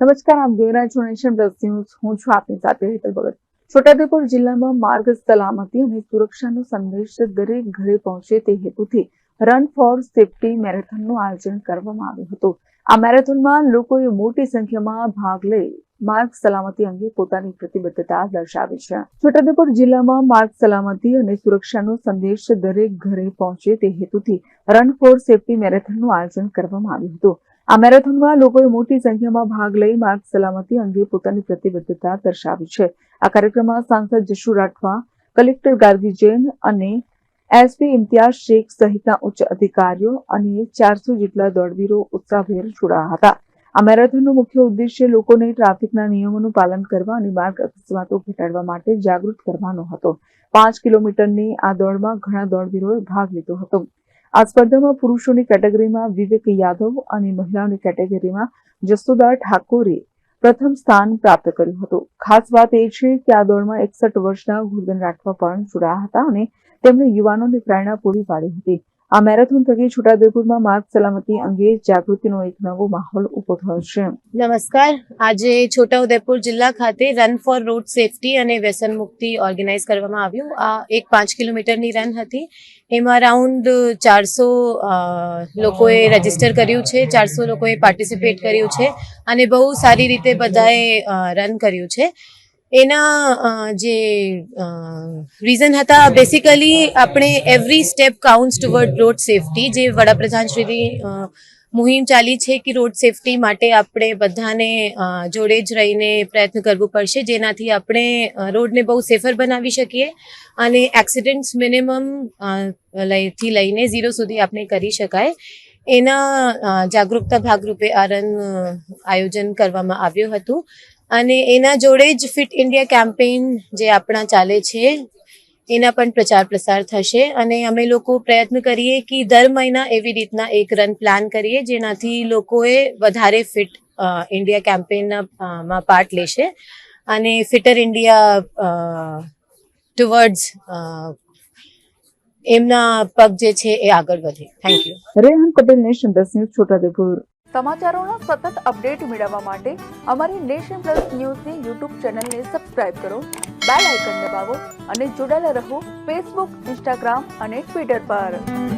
નમસ્કાર, આપ જોઈ રહ્યા છો નેશન પ્લસ ન્યૂઝ. હું છું આપની સાથે હેતલ ભગત. છોટાઉદેપુર જિલ્લામાં માર્ગ સલામતી અને સુરક્ષાનો સંદેશ દરેક ઘરે પહોંચે તે હેતુથી રન ફોર સેફટી મેરેથોનનું આયોજન કરવામાં આવ્યું હતું. આ મેરેથોનમાં લોકોએ મોટી સંખ્યામાં ભાગ લઈ માર્ગ સલામતી અંગે પોતાની પ્રતિબદ્ધતા દર્શાવી છે. છોટાઉદેપુર જિલ્લામાં માર્ગ સલામતી અને સુરક્ષાનો સંદેશ દરેક ઘરે પહોંચે તે હેતુથી રન ફોર સેફટી મેરેથોનનું આયોજન કરવામાં આવ્યું હતું. આ મેરેથોનમાં લોકોએ મોટી સંખ્યામાં ભાગ લઈ માર્ગ સલામતી અંગે પોતાની પ્રતિબદ્ધતા દર્શાવી છે. આ કાર્યક્રમમાં સાંસદ જશુ રાઠવા, કલેક્ટર ગાર્ગી જૈન અને એસપી ઇમ્તિયાઝ શેખ સહિતના ઉચ્ચ અધિકારીઓ અને ચારસો જેટલા દોડવીરો ઉત્સાહભેર જોડાયા હતા. આ મેરેથોનનો મુખ્ય ઉદ્દેશ્ય લોકોને ટ્રાફિકના નિયમોનું પાલન કરવા અને માર્ગ અકસ્માતો ઘટાડવા માટે જાગૃત કરવાનો હતો. પાંચ કિલોમીટરની આ દોડમાં ઘણા દોડવીરોએ ભાગ લીધો હતો. આ સ્પર્ધામાં પુરુષોની કેટેગરીમાં વિવેક યાદવ અને મહિલાઓની કેટેગરીમાં જસુદા ઠાકોરે પ્રથમ સ્થાન પ્રાપ્ત કર્યું હતું. ખાસ વાત એ છે કે આ દોડમાં એકસઠ વર્ષના ગુરદન રાઠવા પણ જોડાયા હતા અને તેમણે યુવાનોને પ્રેરણા પૂરી પાડી હતી. આ મેરેથોન થકી છોટાઉદેપુરમાં માર્ગ સલામતી અંગે જાગૃતિનો એક નવો માહોલ ઊભો થયો છે. નમસ્કાર. આજે છોટાઉદેપુર જિલ્લા ખાતે રન ફોર રોડ સેફટી અને વ્યસન મુક્તિ ઓર્ગેનાઇઝ કરવામાં આવ્યું. આ એક પાંચ કિલોમીટરની રન હતી. એમાં રાઉન્ડ ચારસો લોકોએ રજિસ્ટર કર્યું છે. ચારસો લોકોએ પાર્ટિસિપેટ કર્યું છે અને બહુ સારી રીતે બધાએ રન કર્યું છે. એના જે રીઝન હતા બેસિકલી આપણે every step counts toward road safety જે વડાપ્રધાન શ્રીની મુહિમ ચાલી છે કે રોડ સેફટી માટે આપણે બધાને જોડે જ રહીને પ્રયત્ન કરવું પડશે જેનાથી આપણે રોડને બહુ સેફર બનાવી શકીએ અને એક્સિડન્ટ્સ મિનિમમથી લઈને ઝીરો સુધી આપણે કરી શકાય. એના જાગૃતતા ભાગરૂપે આ રન આયોજન કરવામાં આવ્યું હતું. અને એના જોડે જ ફિટ ઇન્ડિયા કેમ્પેઇન જે આપણા ચાલે છે, એના પણ પ્રચાર પ્રસાર થશે. અને અમે લોકો પ્રયત્ન કરીએ કે દર મહિના એવી રીતના એક રન પ્લાન કરીએ, જેનાથી લોકોએ વધારે ફિટ ઇન્ડિયા કેમ્પેઇનના માં પાર્ટ લેશે. અને ફિટર ઇન્ડિયા ટુવર્ડ્સ એમના પગ જે છે એ આગળ વધે. Thank you Rehan Patel nation plus news Chhotaudepur. સમાચારોના સતત અપડેટ મેળવવા માટે અમારી નેશન પ્લસ ન્યૂઝની યુટ્યુબ ચેનલને સબસ્ક્રાઇબ કરો બેલ આઇકન દબાવો અને જોડાયેલા રહો ફેસબુક ઇન્સ્ટાગ્રામ અને ટ્વિટર પર.